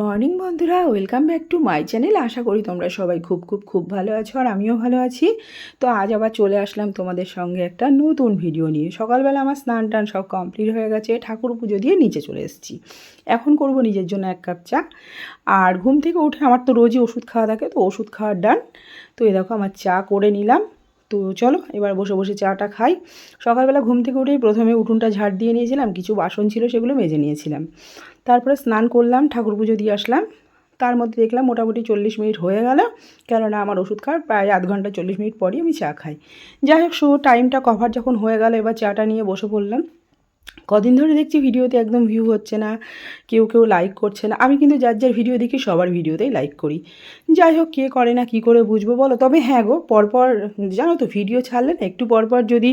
Morning বন্ধুরা, welcome back to my channel. আশা করি তোমরা সবাই খুব খুব খুব ভালো আছো আর আমিও ভালো আছি। তো আজ আবার চলে আসলাম তোমাদের সঙ্গে একটা নতুন ভিডিও নিয়ে। সকালবেলা আমার স্নান টান সব কমপ্লিট হয়ে গেছে, ঠাকুর পুজো দিয়ে নিচে চলে এসেছি। এখন করব নিজের জন্য এক কাপ চা। আর ঘুম থেকে উঠে আমার তো রোজই ওষুধ খাওয়া থাকে, তো ওষুধ খাওয়ার ডান তো এই দেখো, আমার চা করে নিলাম। তো চলো, এবার বসে বসে চাটা খাই। সকালবেলা ঘুম থেকে উঠেই প্রথমে উঠুনটা ঝাড় দিয়ে নিয়েছিলাম, কিছু বাসন ছিল সেগুলো মেজে নিয়েছিলাম। তারপরে স্নান করলাম, ঠাকুর পুজো দিয়ে আসলাম। তার মধ্যে দেখলাম মোটামুটি চল্লিশ মিনিট হয়ে গেল, কেননা আমার ওষুধ খাওয়ার প্রায় আধ ঘণ্টা চল্লিশ মিনিট পরই আমি চা খাই। যাই হোক শো টাইমটা কভার যখন হয়ে গেল, এবার চাটা নিয়ে বসে পড়লাম। কদিন ধরে দেখছি ভিডিওতে একদম ভিউ হচ্ছে না, কেউ কেউ লাইক করছে না। আমি কিন্তু যার যার ভিডিও দেখি সবার ভিডিওতেই লাইক করি। যাই হোক, কে করে না, কি করে বুঝব বলো? তবে হ্যাঁ গো, পরপর জানো তো ভিডিও ছাড়লে না একটু পরপর যদি,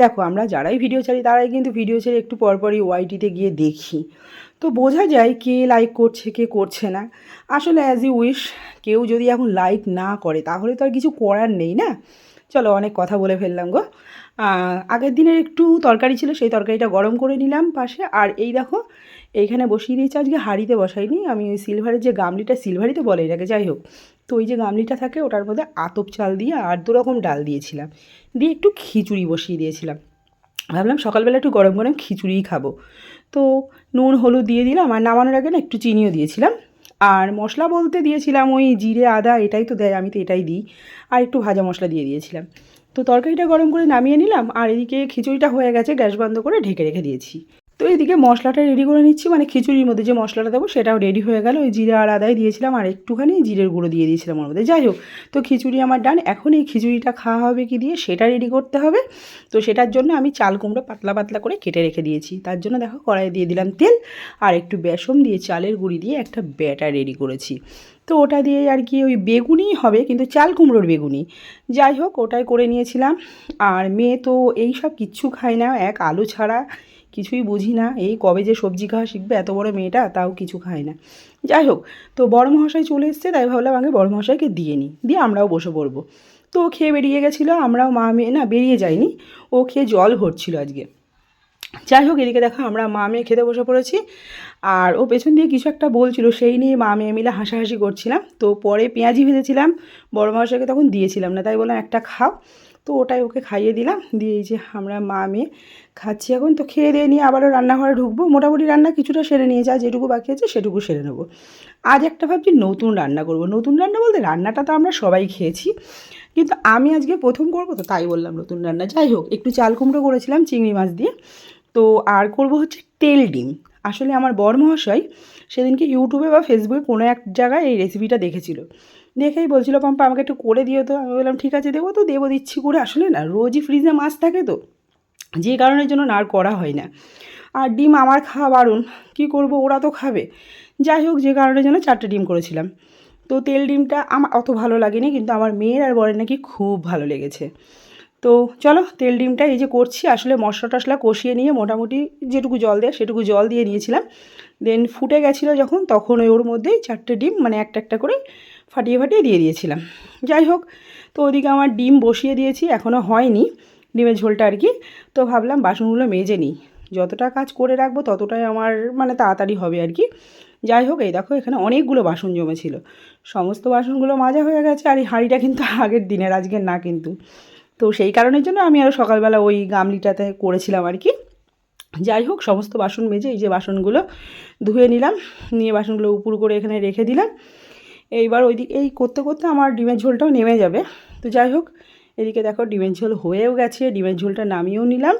দেখো আমরা যারাই ভিডিও ছাড়ি, তারাই কিন্তু ভিডিও ছেড়ে একটু পরপরই ওয়াইটিতে গিয়ে দেখি। তো বোঝা যায় কে লাইক করছে, কে করছে না। আসলে অ্যাজ ইউ উইশ কেউ যদি এখন লাইক না করে, তাহলে তো আর কিছু করার নেই না? চলো অনেক কথা বলে ফেললাম গো। আগের দিনের একটু তরকারি ছিল, সেই তরকারিটা গরম করে নিলাম পাশে। আর এই দেখো, এইখানে বসিয়ে দিয়েছি, আজকে হাঁড়িতে বসাইনি। আমি ওই সিলভারের যে গামলিটা, সিলভারই তো বলে এটাকে, যাই হোক। তো ওই যে গামলিটা থাকে, ওটার মধ্যে আতপ চাল দিয়ে আর দু রকম ডাল দিয়েছিলাম। দিয়ে একটু খিচুড়ি বসিয়ে দিয়েছিলাম। ভাবলাম সকালবেলা একটু গরম গরম খিচুড়িই খাব। তো নুন, হলুদ দিয়ে দিলাম, আর নামানোর আগে না একটু চিনিও দিয়েছিলাম। আর মশলা বলতে দিয়েছিলাম ওই জিরে, আদা, এটাই তো দেয়, আমি তো এটাই দিই। আর একটু ভাজা মশলা দিয়ে দিয়েছিলাম। তো তরকারিটা গরম করে নামিয়ে নিলাম, আর এদিকে খিচুড়িটা হয়ে গেছে, গ্যাস বন্ধ করে ঢেকে রেখে দিয়েছি। তো এদিকে মশলাটা রেডি করে নিচ্ছি মানে খিচুড়ির মধ্যে যে মশলাটা দেবো সেটাও রেডি হয়ে গেল। ওই জিরা আর আদায় দিয়েছিলাম, আর একটুখানি জিরের গুঁড়ো দিয়ে দিয়েছিলাম ওর মধ্যে। যাই হোক, তো খিচুড়ি আমার ডান এখন এই খিচুড়িটা খাওয়া হবে কি দিয়ে সেটা রেডি করতে হবে। তো সেটার জন্য আমি চাল কুমড়ো পাতলা পাতলা করে কেটে রেখে দিয়েছি। তার জন্য দেখো কড়াই দিয়ে দিলাম তেল, আর একটু বেসন দিয়ে চালের গুঁড়ি দিয়ে একটা ব্যাটার রেডি করেছি। তো ওটা দিয়ে আর কি ওই বেগুনই হবে, কিন্তু চাল কুমড়োর বেগুনি যাই হোক, ওটাই করে নিয়েছিলাম। আর মেয়ে তো এই সব কিচ্ছু খায় না, এক আলু ছাড়া কিছুই বুঝি না। এই কবে যে সবজি খাওয়া শিখবে এত বড় মেয়েটা, তাও কিছু খায় না। যাই হোক, তো বড় মহাশয় চলে এসছে, তাই ভাবলাম আগে বড় মহাশয়কে দিয়ে নিই, দিয়ে আমরাও বসে পড়ব। তো খেয়ে বেরিয়ে গেছিল, আমরাও মা মেয়ে, না বেরিয়ে যায়নি ও খেয়ে জল ভরছিল আজকে। যাই হোক, এদিকে দেখো আমরা মা মেয়ে খেতে বসে পড়েছি। আর ও পেছন দিয়ে কিছু একটা বলছিল, সেই নিয়ে মা মেয়ে মিলে হাসাহাসি করছিলাম। তো পরে পেঁয়াজি ভেজেছিলাম, বড় মহাশয়কে তখন দিয়েছিলাম না, তাই বললাম একটা খাও। তো ওটাই ওকে খাইয়ে দিলাম, দিয়ে এই যে আমরা মা মেয়ে খাচ্ছি এখন। তো খেয়ে দিয়ে নিয়ে আবারও রান্নাঘরে ঢুকবো। মোটামুটি রান্না কিছুটা সেরে নিয়ে যা যেটুকু বাকি আছে সেটুকু সেরে নেব। আজ একটা ভাবছি নতুন রান্না করব। নতুন রান্না বলতে রান্নাটা তো আমরা সবাই খেয়েছি, কিন্তু আমি আজকে প্রথম করব তো তাই বললাম নতুন রান্না। যাই হোক, একটু চাল কুমড়ো করেছিলাম, চিংড়ি মাছ দিয়ে। তো আর করব হচ্ছে তেল ডিম। আসলে আমার বর মহাশয় সেদিনকে ইউটিউবে বা ফেসবুকে কোনো এক জায়গায় এই রেসিপিটা দেখেছিল। দেখেই বলছিল, পাম্পা, আমাকে একটু করে দিও তো। আমি বললাম, ঠিক আছে, দেবো তো, দেবো, দিচ্ছি করে। আসলে না, রোজই ফ্রিজে মাছ থাকে তো, যে কারণের জন্য আর করা হয় না। আর ডিম আমার খাওয়া বারণ, কী করব, ওরা তো খাবে। যাই হোক, যে কারণের জন্য চারটে ডিম করেছিলাম। তো তেল ডিমটা আমার অত ভালো লাগেনি, কিন্তু আমার মেয়ের আর বরের নাকি খুব ভালো লেগেছে। তো চলো তেল ডিমটা এই যে করছি, আসলে মশলা টশলা কষিয়ে নিয়ে মোটামুটি যেটুকু জল দেয় সেটুকু জল দিয়ে দিয়েছিলাম দেন ফুটে গেছিল যখন, তখন ওই ওর মধ্যেই চারটে ডিম মানে একটা একটা করে ফাটিয়ে ফাটিয়ে দিয়ে দিয়েছিলাম। যাই হোক, তো ওদিকে আমার ডিম বসিয়ে দিয়েছি এখনও হয়নি ডিমের ঝোলটা আর কি। তো ভাবলাম বাসনগুলো মেজে নিই। যতটা কাজ করে রাখব ততটাই আমার মানে তাড়াতাড়ি হবে আর কি। যাই হোক, এই দেখো এখানে অনেকগুলো বাসন জমেছিল। সমস্ত বাসনগুলো মাজা হয়ে গেছে, আর এই হাঁড়িটা কিন্তু আগের দিনের, আজকের না কিন্তু। তো সেই কারণের জন্য আমি আরও সকালবেলা ওই গামলিটাতে করেছিলাম আর কি। যাই হোক, সমস্ত বাসন মেজে এই যে বাসনগুলো ধুয়ে নিলাম, নিয়ে বাসনগুলো উপর করে এখানে রেখে দিলাম। এইবার ওই দিক এই করতে করতে আমার ডিমের ঝোলটাও নেমে যাবে। তো যাই হোক, এদিকে দেখো ডিমের ঝোল হয়েও গেছে, ডিমের ঝোলটা নামিয়েও নিলাম।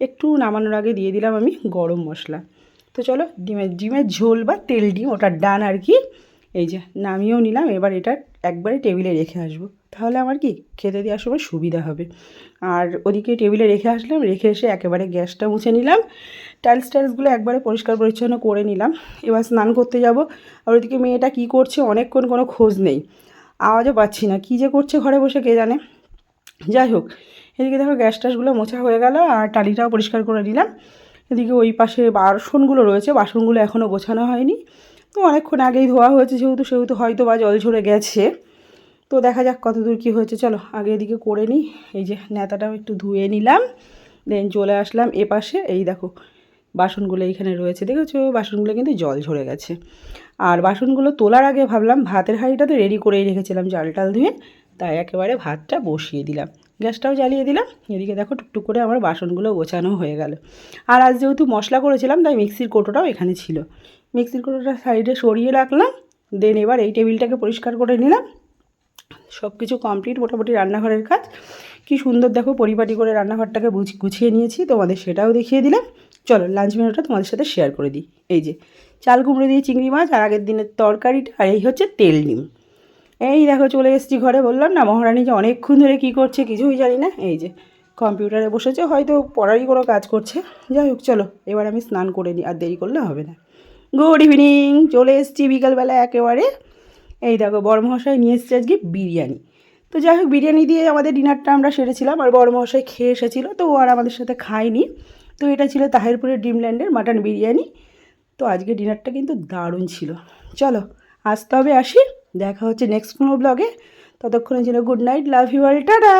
একটু নামানোর আগে দিয়ে দিলাম আমি গরম মশলা। তো চলো, ডিমের ডিমের ঝোল বা তেল ডিম ওটার ডান আর কি। এই যে নামিয়েও নিলাম, এবার এটা একবারে টেবিলে রেখে আসব। তাহলে আমার কি খেতে দেওয়ার সময় সুবিধা হবে। আর ওদিকে টেবিলে রেখে আসলাম, রেখে এসে একেবারে গ্যাসটা মুছে নিলাম। টাইলস টাইলসগুলো একবারে পরিষ্কার পরিচ্ছন্ন করে নিলাম। এবার স্নান করতে যাব। আর ওদিকে মেয়েটা কী করছে অনেকক্ষণ কোনো খোঁজ নেই। আওয়াজও পাচ্ছি না, কী যে করছে ঘরে বসে কে জানে। যাই হোক, এদিকে দেখো গ্যাস টাসগুলো মোছা হয়ে গেল আর টালিটাও পরিষ্কার করে নিলাম। এদিকে ওই পাশে বাসনগুলো রয়েছে, বাসনগুলো এখনও গোছানো হয়নি। তো অনেকক্ষণ আগেই ধোয়া হয়েছে, যেহেতু সেহেতু হয়তো বা জল ঝরে গেছে। তো দেখা যাক কত দূর কী হয়েছে। চলো, আগে এদিকে করে নিই। এই যে নেতাটাও একটু ধুয়ে নিলাম। দেন চলে আসলাম এ পাশে এই দেখো, বাসনগুলো এইখানে রয়েছে। দেখেছ? বাসনগুলো কিন্তু জল ঝরে গেছে। আর বাসনগুলো তোলার আগে ভাবলাম ভাতের হাঁড়িটা তো রেডি করেই রেখেছিলাম, জাল টাল ধুয়ে। তাই একেবারে ভাতটা বসিয়ে দিলাম। গ্যাসটাও জ্বালিয়ে দিলাম। এদিকে দেখো, টুকটুক করে আমার বাসনগুলো গোছানো হয়ে গেল। আর আজ যেহেতু মশলা করেছিলাম, তাই মিক্সির কোটোটাও এখানে ছিল। মিক্সির কোটোটা সাইডে সরিয়ে রাখলাম। দেন এবার এই টেবিলটাকে পরিষ্কার করে নিলাম। সব কিছু কমপ্লিট মোটামুটি রান্নাঘরের কাজ। কি সুন্দর দেখো, পরিপাটি করে রান্নাঘরটাকে গুছিয়ে নিয়েছি, তোমাদের সেটাও দেখিয়ে দিলাম। চলো লাঞ্চ মেনুটা তোমাদের সাথে শেয়ার করে দিই। এই যে, চাল কুমড়ো দিয়ে চিংড়ি মাছ আর আগের দিনের তরকারিটা, আর এই হচ্ছে তেল ডিম এই দেখো, চলে এসেছি ঘরে, বললাম না, মহারানী যে অনেকক্ষণ ধরে কী করছে কিছুই জানি না। এই যে কম্পিউটারে বসেছে, হয়তো পড়ারই কোনো কাজ করছে। যাই হোক, চলো, এবার আমি স্নান করে নিই, আর দেরি করলে হবে না। গুড ইভিনিং চলে এসেছি বিকালবেলা একেবারে। এই দেখো, বড়মহাশয় নিয়ে এসছে আজকে বিরিয়ানি। তো যাই হোক, বিরিয়ানি দিয়ে আমাদের ডিনারটা আমরা সেরেছিলাম, আর বড়মহাশয় খেয়ে এসেছিল, তো ও আর আমাদের সাথে খায়নি। তো এটা ছিল তাহিরপুরের ড্রিমল্যান্ডের মাটন বিরিয়ানি। তো আজকে ডিনারটা কিন্তু দারুণ ছিল। চলো আজ তবে আসি। দেখা হচ্ছে নেক্সট কোনো ব্লগে ততক্ষণে ছিল good night love you all tata!